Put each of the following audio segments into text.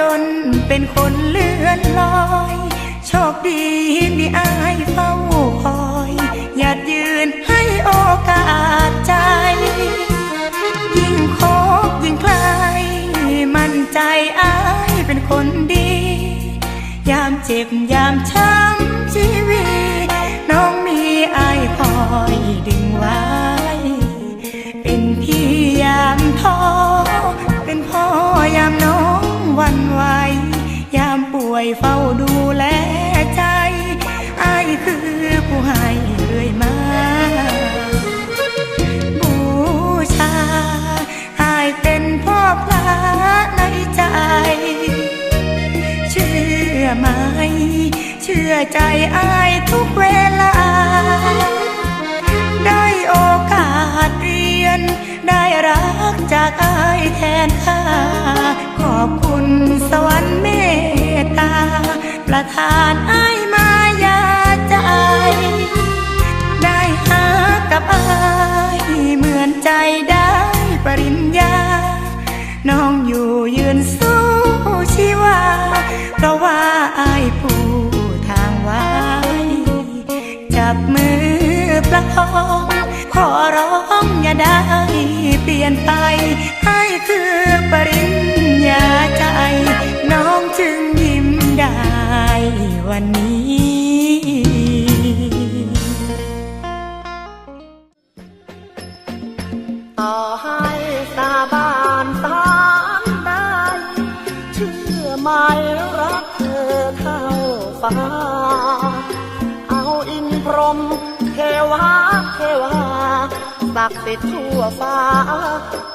จนเป็นคนเลื่อนลอย โชคดีมีอายเฝ้าคอยหยัดยืนให้โอกาสใจ ยิ่งคบยิ่งใครมั่นใจอายเป็นคนดี ยามเจ็บยามช้ำ วยเฝ้าดูแลใจอายคือผู้ให้เรื่อยมาบูชาอายเป็นพ่อพระในใจ เชื่อไหม เชื่อใจอายทุกเวลา ได้โอกาสเรียน ได้รักจากอายแทนค่าขอบคุณสวรรค์เมตตา ประทานอายมายาใจ ได้หากับอายเหมือนใจได้ปริญญา น้องอยู่ยืนสู้ชีวา เพราะว่าอายผู้ทางไว้ จับมือประคองขอร้องอย่าได้เปลี่ยนไปให้คือปริญญาใจ ต่อให้สาบานสารใดเชื่อไหมรักเธอเท่าฟ้า เอาอินพรมเทวาเทวาศักดิ์สิทธิ์ทั่วฟ้า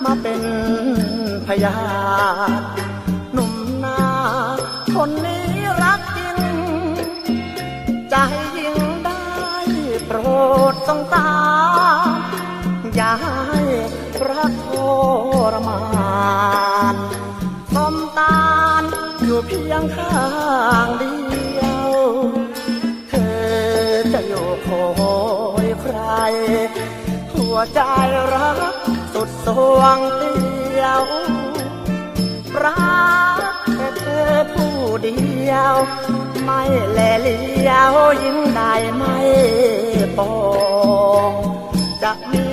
มาเป็นพยานหนุ่มนาคนนี้รักจริง ใจยิ่งได้โปรดสงสาร อยู่เพียงข้างเดียว เธอจะอยู่คอยใคร หัวใจรักสุดสวงเดียวรักแต่เธอผู้เดียว ไม่แลเลี้ยวยิ่งได้ไม่ปองจะมี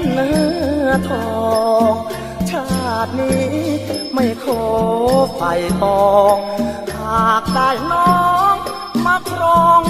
นเนื้อทอง ชาตินี้ไม่ขอไฟตอง หากได้น้องมาครอง